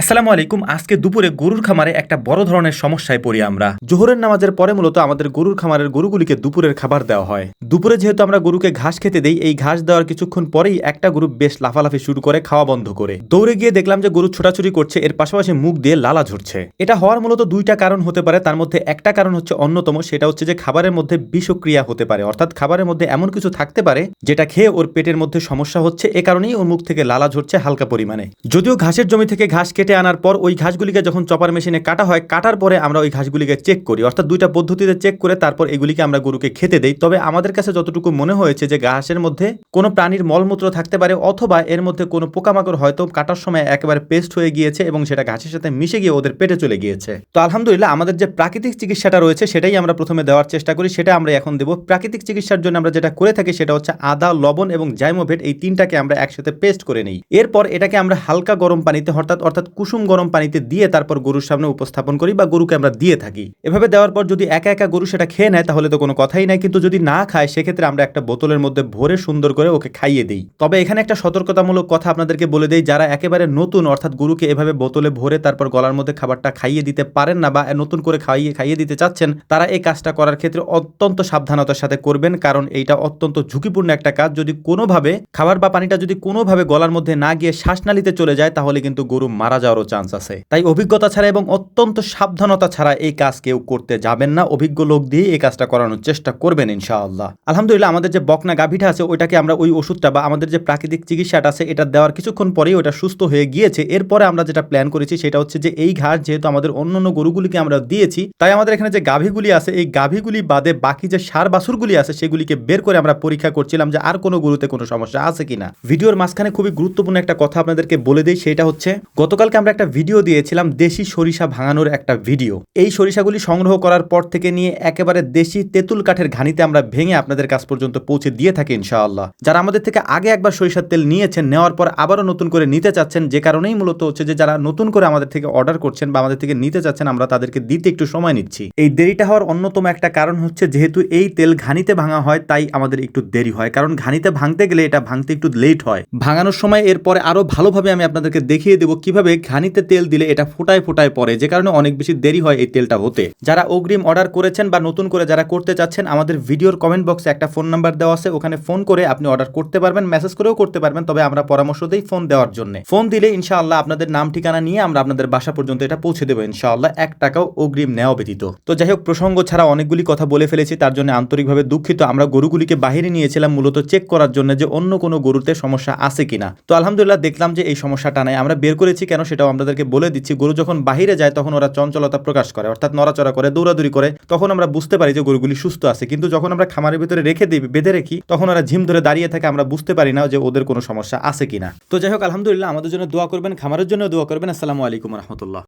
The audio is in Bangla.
আসসালামু আলাইকুম। আজকে দুপুরে গরুর খামারে একটা বড় ধরনের সমস্যায় পড়ি আমরা। জোহরের নামাজের পরে মূলত আমাদের গরুর খামারের গরুগুলিকে দুপুরের খাবার দেওয়া হয়। দুপুরে যেহেতু আমরা গরুকে ঘাস খেতে দেই, এই ঘাস দেওয়ার কিছুক্ষণ পরেই একটা গরু বেশ লাফালাফি শুরু করে, খাওয়া বন্ধ করে। দৌড়ে গিয়ে দেখলাম যে গরু ছোটাছুটি করছে, এর পাশাপাশি মুখ দিয়ে লালা ঝরছে। এটা হওয়ার মূলত দুইটা কারণ হতে পারে, তার মধ্যে একটা কারণ হচ্ছে অন্যতম, সেটা হচ্ছে যে খাবারের মধ্যে বিষক্রিয়া হতে পারে। অর্থাৎ খাবারের মধ্যে এমন কিছু থাকতে পারে, যেটা খেয়ে ওর পেটের মধ্যে সমস্যা হচ্ছে, এ কারণেই ওর মুখ থেকে লালা ঝরছে হালকা পরিমাণে। যদিও ঘাসের জমি থেকে ঘাস কেটে আনার পর ওই ঘাসগুলিকে যখন চপার মেশিনে কাটা হয়, কাটার পরে আমরা ওই ঘাসগুলিকে চেক করি। অর্থাৎ দুইটা পদ্ধতিতে চেক করে তারপর এগুলিকে আমরা গরুকে খেতে দেই। তবে আমাদের কাছে যতটুকু মনে হয়েছে যে ঘাসের মধ্যে কোনো প্রাণীর মলমূত্র থাকতে পারে, অথবা এর মধ্যে কোনো পোকামাকড় হয়তো কাটার সময় একেবারে পেস্ট হয়ে গিয়েছে এবং সেটা ঘাসের সাথে মিশে গিয়ে ওদের পেটে চলে গিয়েছে। তো আলহামদুলিল্লাহ, আমাদের যে প্রাকৃতিক চিকিৎসাটা রয়েছে সেটাই আমরা প্রথমে দেওয়ার চেষ্টা করি। সেটা আমরা এখন দেবো। প্রাকৃতিক চিকিৎসার জন্য আমরা যেটা করে থাকি সেটা হচ্ছে আদা, লবণ এবং জাইমোভেট, এই তিনটাকে আমরা একসাথে পেস্ট করে নিই। এরপর এটাকে আমরা হালকা গরম পানিতে, অর্থাৎ অর্থাৎ কুসুম গরম পানিতে দিয়ে তারপর গরুর সামনে উপস্থাপন করি বা গরুকে আমরা দিয়ে থাকি। এভাবে দেওয়ার পর যদি একা একা গরু সেটা খেয়ে নেয় তাহলে তো কোনো কথাই নাই, কিন্তু যদি না খায় সেক্ষেত্রে আমরা একটা বোতলের মধ্যে ভরে সুন্দর করে ওকে খাইয়ে দিই। তবে এখানে একটা সতর্কতামূলক কথা আপনাদেরকে বলে দেই, যারা একেবারে নতুন, অর্থাৎ গরুকে এভাবে বোতলে ভরে তারপর গলার মধ্যে খাবারটা খাইয়ে দিতে পারেন না বা নতুন করে খাইয়ে খাইয়ে দিতে চাচ্ছেন, তারা এই কাজটা করার ক্ষেত্রে অত্যন্ত সাবধানতার সাথে করবেন, কারণ এইটা অত্যন্ত ঝুঁকিপূর্ণ একটা কাজ। যদি কোনোভাবে খাবার বা পানিটা যদি কোনোভাবে গলার মধ্যে না গিয়ে শ্বাসনালীতে চলে যায় তাহলে কিন্তু গরু মারা যাওয়ারও চান্স আছে। তাই অভিজ্ঞতা ছাড়া এবং অত্যন্ত সাবধানতা ছাড়া এই কাজ কেউ করতে যাবেন না। অভিজ্ঞ লোক দিয়ে এই কাজটা করানোর চেষ্টা করবেন ইনশাআল্লাহ। আলহামদুলিল্লাহ, আমাদের যে বকনা গাভীটা আছে, ওইটাকে আমরা ওই ওষুধটা বা আমাদের যে প্রাকৃতিক চিকিৎসাটা আছে, এটা দেওয়ার কিছুক্ষণ পরেই ওটা সুস্থ হয়ে গিয়েছে। এরপরে আমরা যেটা প্ল্যান করেছি, সেটা হচ্ছে যে এই ঘাস যেহেতু আমাদের অন্য অন্য গরুগুলিকে আমরা দিয়েছি, তাই আমাদের এখানে যে গাভীগুলি আছে, এই গাভীগুলি বাদে বাকি যে সার বাছুরগুলি আছে, সেগুলিকে বের করে আমরা পরীক্ষা করছিলাম যে আর কোনো গরুতে কোনো সমস্যা আছে কিনা। ভিডিওর মাঝখানে খুবই গুরুত্বপূর্ণ একটা কথা আপনাদেরকে বলে দিই, সেটা হচ্ছে গতকালকে আমরা একটা ভিডিও দিয়েছিলাম, দেশি সরিষা ভাঙানোর একটা ভিডিও এই সরিষাগুলি সংগ্রহ করার পর থেকে নিয়ে একেবারে দেশি তেঁতুল কাঠের ঘানিতে আমরা ভেঙে আপনাদের কাছ পর্যন্ত পৌঁছে দিয়ে থাকি ইনশাআল্লাহ। যারা আমাদের থেকে আগে একবার সরিষার তেল নিয়েছেন, নেওয়ার পর আবারও নতুন করে নিতে চাচ্ছেন, যে কারণেই মূলত হচ্ছে যে যারা নতুন করে আমাদের থেকে অর্ডার করছেন বা আমাদের থেকে নিতে চাচ্ছেন, আমরা তাদেরকে দিতে একটু সময় নিচ্ছি। এই দেরিটা হওয়ার অন্যতম একটা কারণ হচ্ছে যেহেতু এই তেল ঘানিতে ভাঙা হয়, তাই আমাদের একটু দেরি হয়। কারণ ঘানিতে ভাঙতে গেলে এটা ভাঙতে একটু লেট হয়। ভাঙানোর সময় এরপরে আরও ভালোভাবে আমি আপনাদেরকে দেখিয়ে দেবো কীভাবে ঘানিতে তেল দিলে এটা ফোটায় ফোটায় পড়ে, যে কারণে অনেক বেশি দেরি হয় এই তেলটা হতে। যারা অগ্রিম অর্ডার করেছেন বা নতুন করে যারা করতে চাচ্ছেন, আমাদের ভিডিওর কমেন্ট বক্সে একটা ফোন নাম্বার দেওয়া আছে, ওখানে ফোন করে আপনি অর্ডার করতে পারবেন মেসেজ করেও করতে পারবেন, তবে আমরা পরামর্শ দিই ফোন দেওয়ার জন্য। ফোন দিলে ইনশাআল্লাহ আপনাদের নাম, ঠিকানা নিয়ে আমরা আপনাদের বাসা পর্যন্ত এটা পৌঁছে দেবো, ইনশাআল্লাহ এক টাকাও অগ্রিম নেওয়া ব্যতীত। তো যাই হোক, প্রসঙ্গ ছাড়া অনেকগুলি কথা বলে ফেলেছি, তার জন্য আন্তরিকভাবে দুঃখিত। আমরা গরুগুলিকে বাহিরে নিয়েছিলাম, মূলত চেক করার জন্য যে অন্য কোনো গরুতে সমস্যা আছে কিনা। তো আলহামদুলিল্লাহ দেখলাম যে এই সমস্যাটা নাই, আমরা বের করেছি কেন সেটাও আমাদেরকে বলে দিচ্ছি। গরু যখন বাহিরে যায়, তখন ওরা চঞ্চলতা প্রকাশ করে, অর্থাৎ নড়াচড়া করে, দৌড়াদৌড়ি করে, তখন আমরা বুঝতে পারি যে গরুগুলি সুস্থ আছে। কিন্তু যখন আমরা খামারের ভিতরে রেখে দিই, বেঁধে রাখি, তখন ওরা ঝিম ধরে দাঁড়িয়ে থাকে, আমরা বুঝতে পারি না যে ওদের কোনো সমস্যা আছে কিনা। তো যাই হোক, আলহামদুলিল্লাহ, আমাদের জন্য দোয়া করবেন, খামারের জন্য দোয়া করবেন। আসসালামু আলাইকুম রহমতুল্লাহ।